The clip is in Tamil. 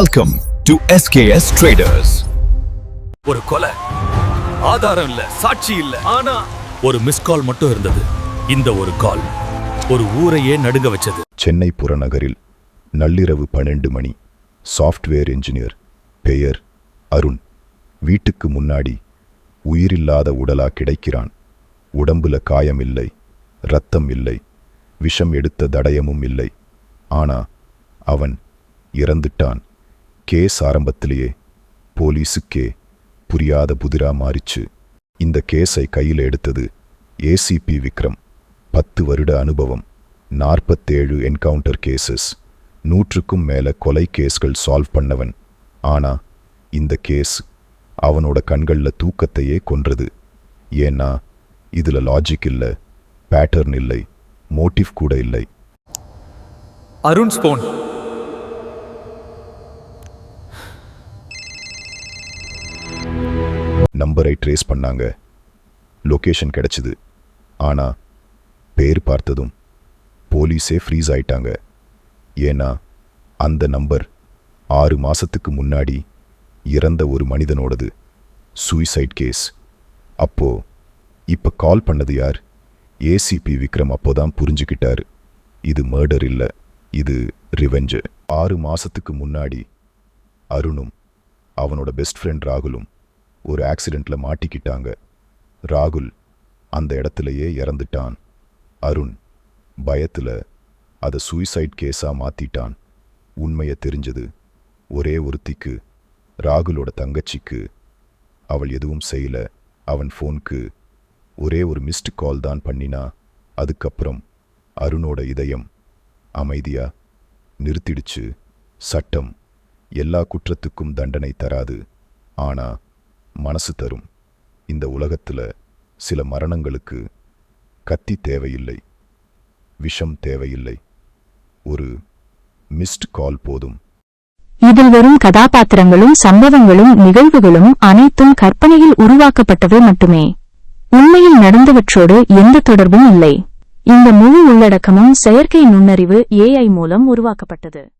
Welcome to SKS Traders. ஒரு கொலை ஆதாரம் இல்ல சாட்சி இல்ல ஆனா ஒரு மிஸ் கால் மட்டும் இருந்தது. இந்த ஒரு கால் ஒரு ஊரையே நடுங்க வச்சது. சென்னை புறநகரில் நள்ளிரவு பன்னெண்டு மணி சாஃப்ட்வேர் என்ஜினியர் பெயர் அருண். வீட்டுக்கு முன்னாடி உயிரில்லாத உடலா கிடைக்கிறான். உடம்புல காயம் இல்லை இரத்தம் இல்லை விஷம் எடுத்த தடயமும் இல்லை. ஆனா அவன் இறந்துட்டான். கேஸ் ஆரம்பத்திலேயே போலீஸுக்கே புரியாத புதிரா மாறிச்சு. இந்த கேஸை கையில் எடுத்தது ஏசிபி விக்ரம். பத்து வருட அனுபவம். நாற்பத்தேழு என்கவுண்டர் கேசஸ் நூற்றுக்கும் மேல கொலை கேஸ்கள் சால்வ் பண்ணவன். ஆனா இந்த கேஸ் அவனோட கண்கள்ல தூக்கத்தையே கொன்றது. ஏன்னா இதுல லாஜிக் இல்ல பேட்டர்ன் இல்லை மோட்டிவ் கூட இல்லை. அருண் ஸ்போன். நம்பரை ட்ரேஸ் பண்ணாங்க. லொகேஷன் கிடச்சிது. ஆனால் பேர் பார்த்ததும் போலீஸே ஃப்ரீஸ் ஆயிட்டாங்க. ஏன்னா அந்த நம்பர் ஆறு மாதத்துக்கு முன்னாடி இறந்த ஒரு மனிதனோடது. சூசைட் கேஸ் அப்போ இப்போ கால் பண்ணது யார்? ஏசிபி விக்ரம் அப்போ தான் புரிஞ்சுக்கிட்டார். இது மர்டர் இல்லை. இது ரிவெஞ்சு ஆறு மாதத்துக்கு முன்னாடி அருணும் அவனோட பெஸ்ட் ஃப்ரெண்ட் ராகுலும் ஒரு ஆக்சிடெண்ட்ல மாட்டிக்கிட்டாங்க. ராகுல் அந்த இடத்துலயே இறந்துட்டான். அருண் பயத்துல அதை சூசைட் கேஸா மாத்திட்டான். உண்மைய தெரிஞ்சது ஒரே ஒருத்திக்கு ராகுலோட தங்கச்சிக்கு. அவள் எதுவும் செய்யல. அவன் ஃபோனுக்கு ஒரே ஒரு மிஸ்டு கால் தான் பண்ணினா அதுக்கப்புறம் அருணோட இதயம் அமைதியா நிறுத்திடுச்சு. சட்டம் எல்லா குற்றத்துக்கும் தண்டனை தராது. ஆனா மனசு தரும். இந்த உலகத்தில் சில மரணங்களுக்கு கத்தி தேவையில்லை விஷம் தேவையில்லை. ஒரு மிஸ்ட் கால் போதும். இதில் வரும் கதாபாத்திரங்களும் சம்பவங்களும் நிகழ்வுகளும் அனைத்தும் கற்பனையில் உருவாக்கப்பட்டவை மட்டுமே. உண்மையில் நடந்தவற்றோடு எந்த தொடர்பும் இல்லை. இந்த முழு உள்ளடக்கமும் செயற்கை நுண்ணறிவு ஏஐ மூலம் உருவாக்கப்பட்டது.